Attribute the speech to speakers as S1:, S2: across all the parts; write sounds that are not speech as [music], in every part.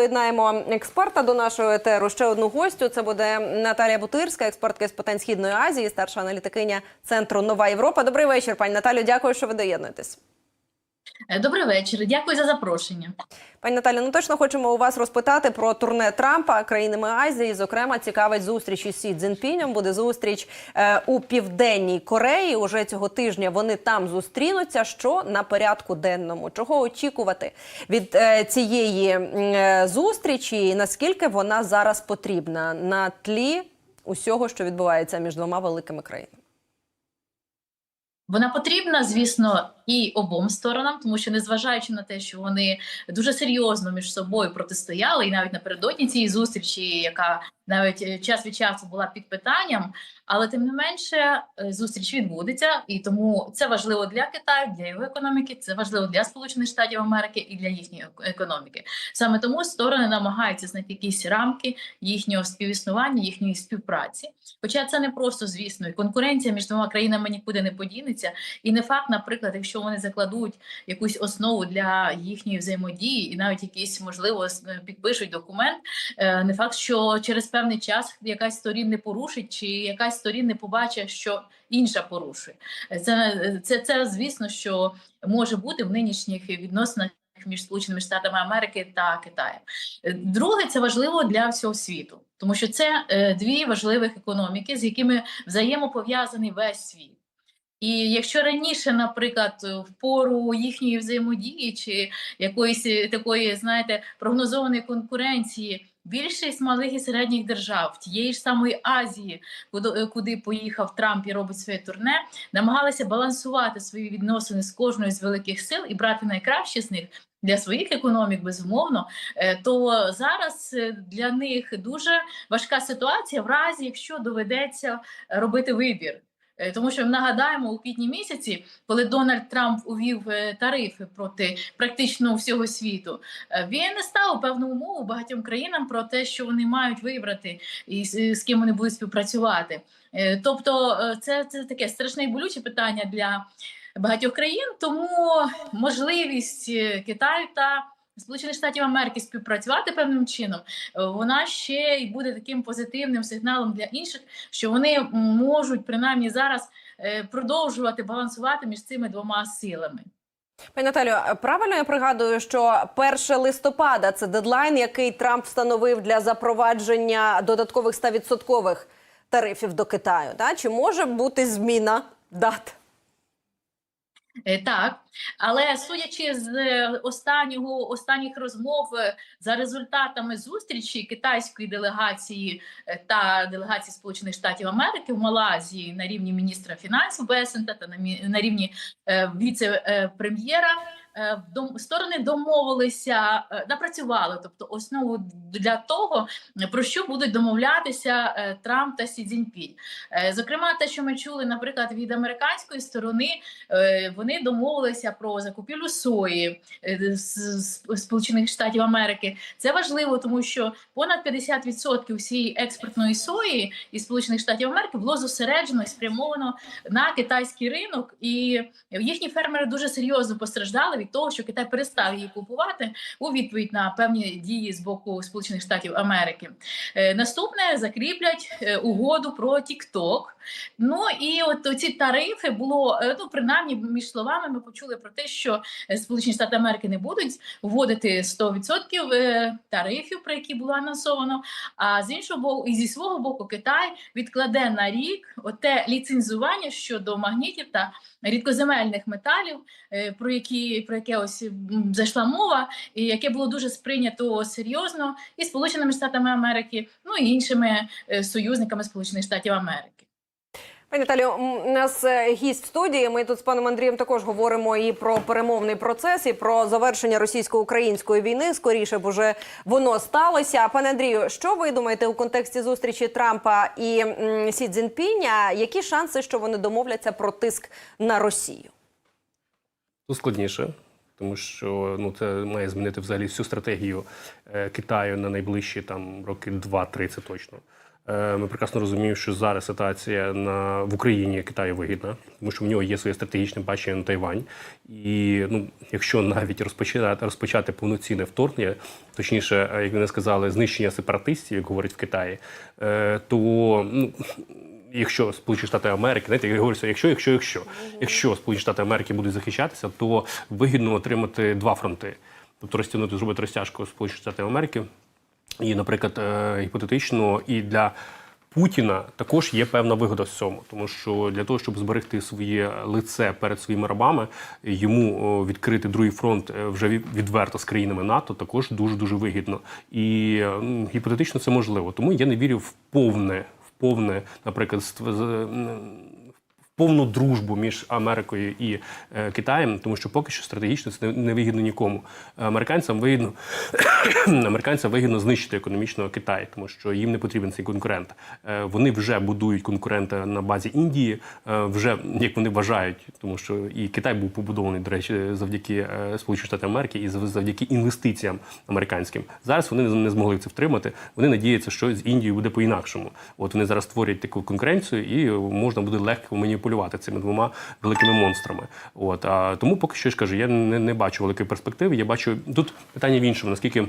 S1: Доєднаємо експерта до нашого етеру. Ще одну гостю. Це буде Наталія Бутирська, експертка з питань східної Азії, старша аналітикиня центру Нова Європа. Добрий вечір, пані Наталю. Дякую, що ви доєднуєтесь.
S2: Е, Добрий вечір. Дякую за запрошення.
S1: Пані Наталі, ну точно хочемо у вас розпитати про турне Трампа країнами Азії. Зокрема, цікавить зустріч із Сі Цзіньпінем. Буде зустріч е, у південній Кореї. Уже цього тижня вони там зустрінуться. Що на порядку денному? Чого очікувати від е, цієї е, зустрічі? І наскільки вона зараз потрібна на тлі усього, що відбувається між двома великими країнами?
S2: Вона потрібна, звісно, і обом сторонам, тому що незважаючи на те, що вони дуже серйозно між собою протистояли, і навіть напередодні цієї зустрічі, яка навіть е, час від часу була під питанням, але тим не менше е, зустріч відбудеться, і тому це важливо для Китаю, для його економіки, це важливо для Сполучених Штатів Америки і для їхньої економіки. Саме тому сторони намагаються знайти якісь рамки їхнього співіснування, їхньої співпраці. Хоча це не просто, звісно, і конкуренція між двома країнами нікуди не подінеться. І не факт, наприклад, якщо вони закладуть якусь основу для їхньої взаємодії, і навіть якийсь, можливо, е, підпишуть документ, е, не факт, що через певний час якась сторін не порушить, чи якась сторін не побачить, що інша порушує. Е, Це, це, це звісно, що може бути в нинішніх відносинах. Між Сполученими Штатами Америки та Китаєм. Друге, це важливо для всього світу, тому що це дві важливих економіки, з якими взаємопов'язаний весь світ. І якщо раніше, наприклад, в пору їхньої взаємодії чи якоїсь е, такої, знаєте, прогнозованої конкуренції. Більшість малих і середніх держав тієї ж самої Азії, куди, е, куди поїхав Трамп і робить своє турне, намагалися балансувати свої відносини з кожною з великих сил і брати найкраще з них для своїх економік, безумовно. Е, То зараз для них дуже важка ситуація, в разі якщо доведеться робити вибір. Е, Тому що нагадаємо у квітні місяці, коли Дональд Трамп увів е, тарифи проти практично всього світу, е, він не ставив певну умову багатьом країнам про те, що вони мають вибрати і з, ким вони будуть співпрацювати. Тобто, це, це таке страшне і болюче питання для багатьох країн. Тому можливість Китаю та Сполучених Штатів Америки співпрацювати певним чином, е, вона ще й буде таким позитивним сигналом для інших, що вони можуть принаймні зараз е, продовжувати балансувати між цими двома силами.
S1: Пані Наталю, правильно я пригадую, що 1 листопада це дедлайн, який Трамп встановив для запровадження додаткових 100% тарифів до Китаю. Та? Чи може бути зміна дат?
S2: Е, Так, але судячи з е, останнього останніх розмов е, за результатами зустрічі китайської делегації та делегації Сполучених Штатів Америки в Малайзії на рівні міністра фінансів Бесента та на рівні віце-прем'єра. Е, Сторони домовилися, е, напрацювали, тобто основу для того, про що будуть домовлятися е, Трамп та Сі Цзіньпінь. Зокрема, те, що ми чули, наприклад, від американської сторони, вони домовилися про закупівлю сої з Сполучених Штатів Америки. Це важливо, тому що понад 50% всієї експортної сої із Сполучених Штатів Америки було зосереджено і спрямовано на китайський ринок, і їхні фермери дуже серйозно постраждали від того, що Китай перестав її купувати у відповідь на певні дії з боку Сполучених Штатів Америки. Е, Наступне закріплять е, угоду про TikTok. Ну і от ці тарифи було е, ну принаймні між словами. Ми почули про те, що Сполучені Штати Америки не будуть вводити 100% е, тарифів, про які було анонсовано. А з іншого боку, і зі свого боку, Китай відкладе на рік оте ліцензування щодо магнітів та рідкоземельних металів, про які про яке ось зайшла мова, і яке було дуже сприйнято серйозно і Сполученими Штатами Америки, ну і іншими е, союзниками Сполучених Штатів Америки.
S1: Пані Наталю, м, у нас е, гість в студії. Ми тут з паном Андрієм також говоримо і про перемовний процес, і про завершення російсько-української війни. Скоріше б уже воно сталося. Пане Андрію, що ви думаєте у контексті зустрічі Трампа і Сі Цзіньпіня? Які шанси, що вони домовляться про тиск на Росію?
S3: Тут складніше, тому що ну це має змінити взагалі всю стратегію е, Китаю на найближчі там роки 2-3 це точно. Е, Ми прекрасно розуміємо, що зараз ситуація на в Україні Китаю вигідна, тому що в нього є своє стратегічне бачення на Тайвань. І ну, якщо навіть розпочати розпочати повноцінне вторгнення, точніше, е, як вони сказали, знищення сепаратистів, як говорять в Китаї, то ну. Якщо Сполучені Штати Америки, знаєте, я говорю, якщо, якщо, якщо, якщо Сполучені Штати Америки будуть захищатися, то вигідно отримати два фронти, тобто розтягнути, зробити розтяжку Сполучених Штатів Америки. І, наприклад, е, гіпотетично, і для Путіна також є певна вигода з цьому, тому що для того, щоб зберегти своє лице перед своїми рабами, йому відкрити другий фронт е, вже від- відверто з країнами НАТО також дуже дуже вигідно. І е, гіпотетично це можливо. Тому я не вірю в повне, повне, наприклад, повну дружбу між Америкою і е, Китаєм, тому що поки що стратегічно це не, вигідно нікому. Американцям вигідно [coughs] американцям вигідно знищити економічно Китай, тому що їм не потрібен цей конкурент. Е, вони вже будують конкурента на базі Індії, е, вже як вони вважають, тому що і Китай був побудований, до речі, завдяки Сполучених Штатів Америки і зав- завдяки інвестиціям американським. Зараз вони не- змогли це втримати. Вони надіються, що з Індією буде по-інакшому. От вони зараз створюють таку конкуренцію, і можна буде легко маніпулювати цими двома великими монстрами. От а тому, поки що я ж кажу, я не, не бачу великої перспективи. Я бачу тут питання в іншому, наскільки.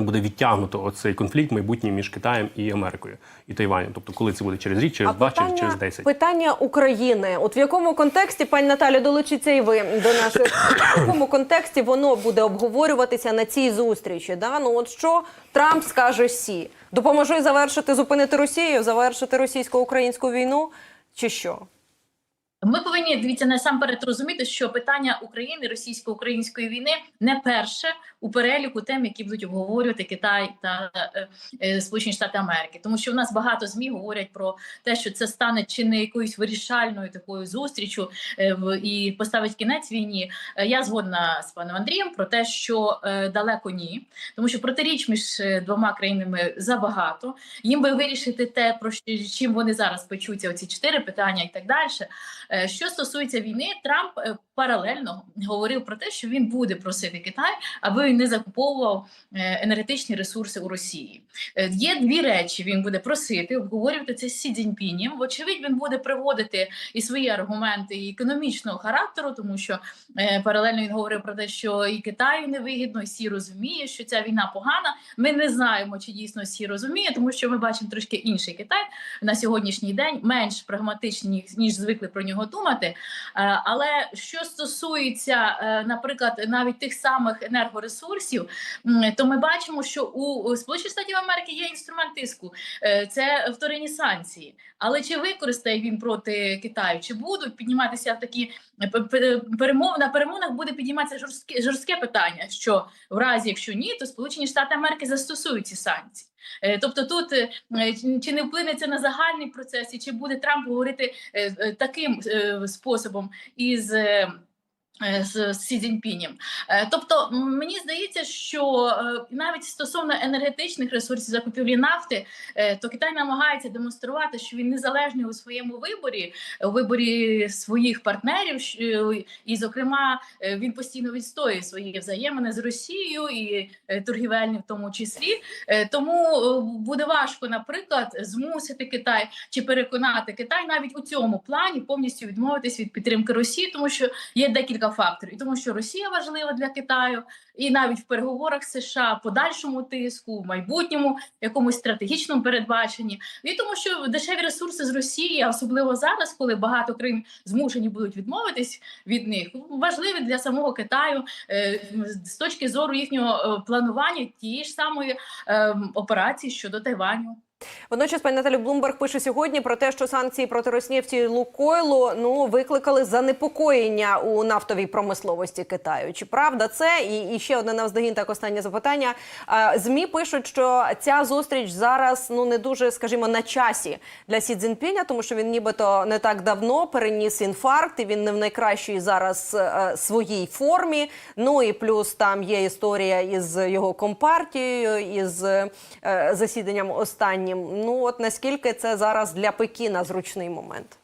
S3: Буде відтягнуто оцей конфлікт майбутній між Китаєм і Америкою і Тайванем. Тобто, коли це буде через рік, через два, через, через десять.
S1: питання України. От в якому контексті, пані Наталі, долучиться і ви до наших [coughs] в якому контексті воно буде обговорюватися на цій зустрічі? Да? Ну от що Трамп скаже Сі? Допоможи завершити, зупинити Росію, завершити російсько-українську війну, чи що?
S2: Ми повинні дивіться насамперед розуміти, що питання України російсько-української війни не перше у переліку тем, які будуть обговорювати Китай та е, е, Сполучені Штати Америки, тому що в нас багато змі говорять про те, що це стане чи не якоюсь вирішальною такою зустрічю е, і поставить кінець війні. Е, Я згодна з паном Андрієм про те, що е, далеко ні, тому що протиріч між е, двома країнами забагато. Їм би вирішити те, про що чим вони зараз печуться, оці чотири питання і так далі. Е, Що стосується війни, Трамп е, паралельно говорив про те, що він буде просити Китай, аби не закуповував е, енергетичні ресурси у Росії. Є дві речі. Він буде просити обговорювати це з Сі Цзіньпінем. Вочевидь, він буде приводити і свої аргументи і економічного характеру, тому що паралельно він говорив про те, що і Китаю невигідно, і Сі розуміє, що ця війна погана. Ми не знаємо, чи дійсно Сі розуміє, тому що ми бачимо трошки інший Китай на сьогоднішній день, менш прагматичні ніж звикли про нього думати. Е, Але що стосується, е, наприклад, навіть тих самих енергоресурсів, то ми бачимо, що у Сполучених Штатів Америки є інструмент тиску, Е, це вторинні санкції. Але чи використає він проти Китаю? Чи будуть підніматися такі е, п- п- на перемовинах? Буде підніматися жорстке жорстке питання, що в разі, якщо ні, то Сполучені Штати Америки застосують ці санкції. Е, Тобто, тут е, чи- чи не вплине це на загальний процес, і чи буде Трамп говорити е, е, таким е, способом із. Е, З Сі Цзіньпінем. Е, Тобто, мені здається, що е, навіть стосовно енергетичних ресурсів закупівлі нафти, то Китай намагається демонструвати, що він незалежний у своєму виборі, у виборі своїх партнерів, і, зокрема, він постійно відстоює свої взаємини з Росією і торгівельні, в тому числі. Тому буде важко, наприклад, змусити Китай чи переконати Китай навіть у цьому плані повністю відмовитись від підтримки Росії, тому що є декілька факторів, і тому що Росія важлива для Китаю, і навіть в переговорах США, подальшому тиску, в майбутньому якомусь стратегічному передбаченні, і тому що дешеві ресурси з Росії, особливо зараз, коли багато країн змушені будуть відмовитись від них, важливі для самого Китаю е, з точки зору їхнього е, планування тієї ж самої е, операції щодо Тайваню.
S1: Водночас пані Наталі Блумберг пише сьогодні про те, що санкції проти Роснефті Лукойлу ну викликали занепокоєння у нафтовій промисловості Китаю. Чи правда це? І, і ще одне навздогін, так останнє запитання. Змі пишуть, що ця зустріч зараз ну не дуже, скажімо, на часі для Сі Цзіньпіня, тому що він нібито не так давно переніс інфаркт, і він не в найкращій зараз е, своїй формі. Ну і плюс там є історія із його компартією, із е, засіданням останнім. Ну от наскільки це зараз для Пекіна зручний момент?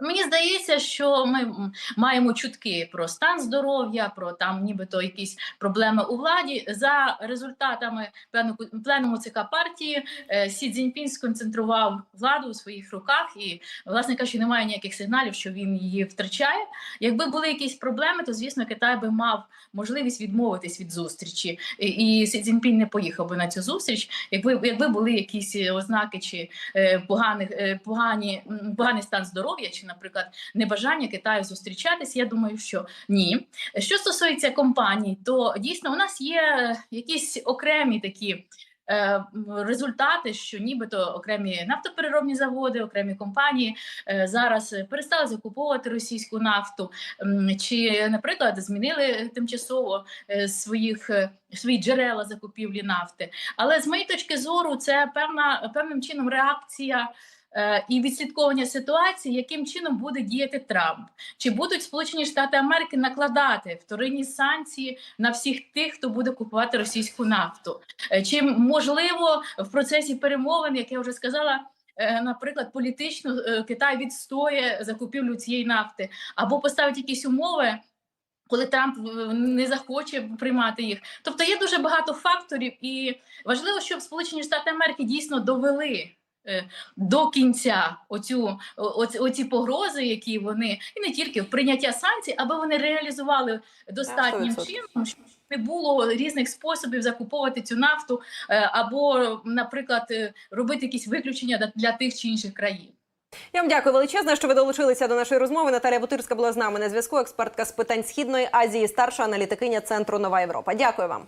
S2: Мені здається, що ми маємо чутки про стан здоров'я, про там нібито якісь проблеми у владі. За результатами плену- пленуму ЦК партії е, Сі Цзіньпін сконцентрував владу у своїх руках, і власне кажучи, немає ніяких сигналів, що він її втрачає. Якби були якісь проблеми, то звісно Китай би мав можливість відмовитись від зустрічі, і, Сі Цзіньпін не поїхав би на цю зустріч. Якби якби були якісь е, ознаки чи е, поганих погані поганий стан здоров'я, чи, наприклад, небажання Китаю зустрічатись, я думаю, що ні. Що стосується компаній, то дійсно у нас є якісь окремі такі. е, Результати, що нібито окремі нафтопереробні заводи, окремі компанії е, зараз е, перестали закуповувати російську нафту, чи, наприклад, змінили тимчасово е, своїх е, свої джерела закупівлі нафти. Але з моєї точки зору, це певна певним чином реакція. Е, І відслідковування ситуації, яким чином буде діяти Трамп, чи будуть Сполучені Штати Америки накладати вторинні санкції на всіх тих, хто буде купувати російську нафту? Е, Чи можливо в процесі перемовин, як я вже сказала, е, наприклад, політично Китай відстоє закупівлю цієї нафти або поставить якісь умови? Коли Трамп не захоче приймати їх, тобто є дуже багато факторів, і важливо, щоб Сполучені Штати Америки дійсно довели до кінця оцю о- оці, оці погрози, які вони і не тільки в прийняття санкцій, аби вони реалізували достатнім чином, щоб не було різних способів закуповувати цю нафту, е, або, наприклад, е, робити якісь виключення для- для тих чи інших країн.
S1: Я вам дякую величезно, що ви долучилися до нашої розмови. Наталія Бутирська була з нами на зв'язку. Експертка з питань східної Азії, старша аналітикиня центру Нова Європа. Дякую вам.